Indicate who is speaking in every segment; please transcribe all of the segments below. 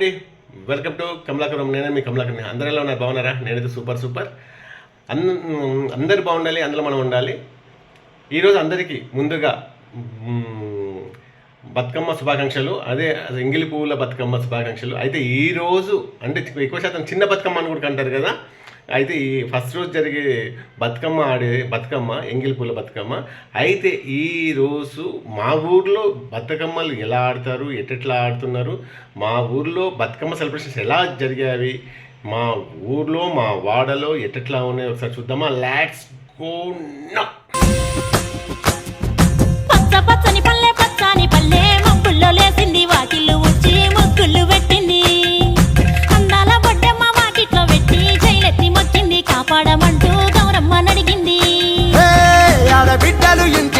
Speaker 1: అండి. Welcome to Kamalakaram. నేనే మీ కమలాకరం. అందరూ ఎలా ఉన్నారు? బాగున్నారా? నేనైతే సూపర్ సూపర్. అన్ అందరు బాగుండాలి అందులో మనం ఉండాలి. ఈరోజు అందరికీ ముందుగా బతుకమ్మ శుభాకాంక్షలు. అదే అదే ఎంగిలి పువ్వుల బతుకమ్మ శుభాకాంక్షలు. అయితే ఈరోజు అంటే ఎక్కువ శాతం చిన్న బతుకమ్మ అని కూడా అంటారు కదా. అయితే ఈ ఫస్ట్ రోజు జరిగే బతుకమ్మ ఆడే బతుకమ్మ ఎంగిల్ పూల బతుకమ్మ అయితే ఈ రోజు మా ఊర్లో బతుకమ్మలు ఎలా ఆడతారు ఎట్టెట్లా ఆడుతున్నారు మా ఊర్లో బతుకమ్మ సెలబ్రేషన్స్ ఎలా జరిగాయి మా ఊర్లో మా వాడలో ఎట్టెట్లా ఉన్నాయి ఒకసారి చూద్దామా. లాట్స్ గో నా
Speaker 2: పచ్చ పచ్చని పల్లె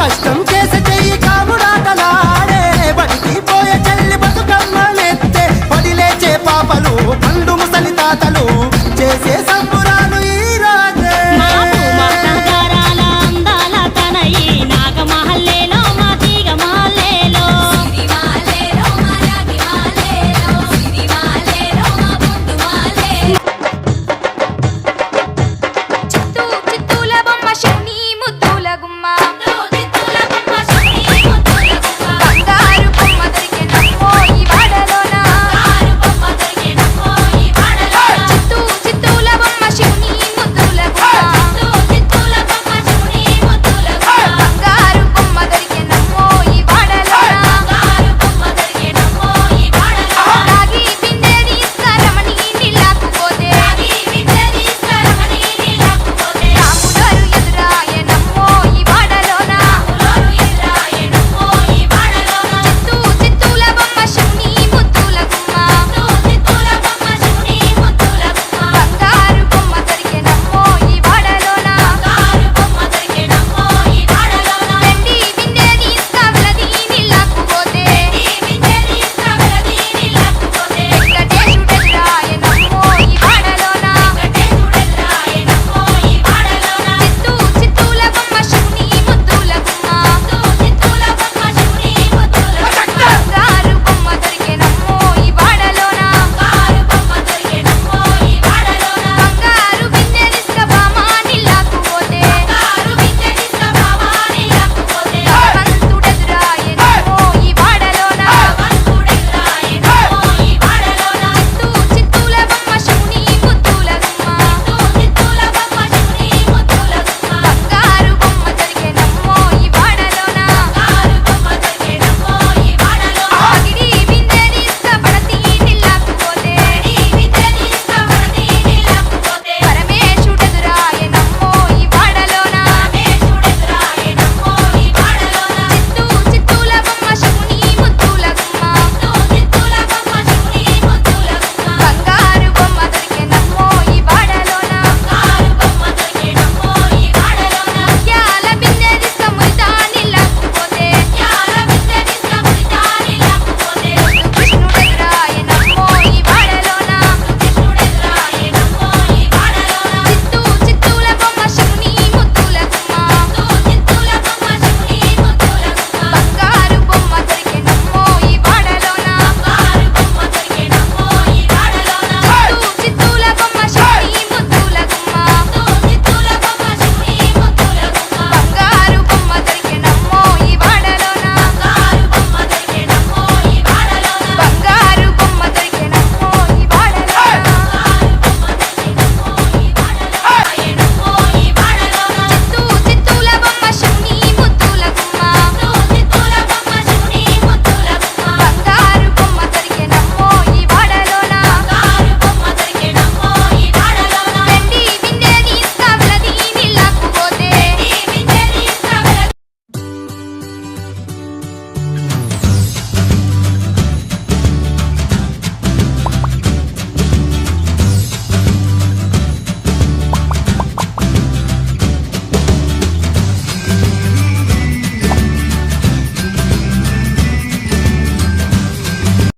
Speaker 3: కష్టం చేసి చెయ్యి కాముడాటలాడే బడికి పోయే చెల్లి బతుకమ్మ నెత్తే. వదిలేచే పాపలు పండు ముసలి తాతలు. చేసే
Speaker 4: సంపు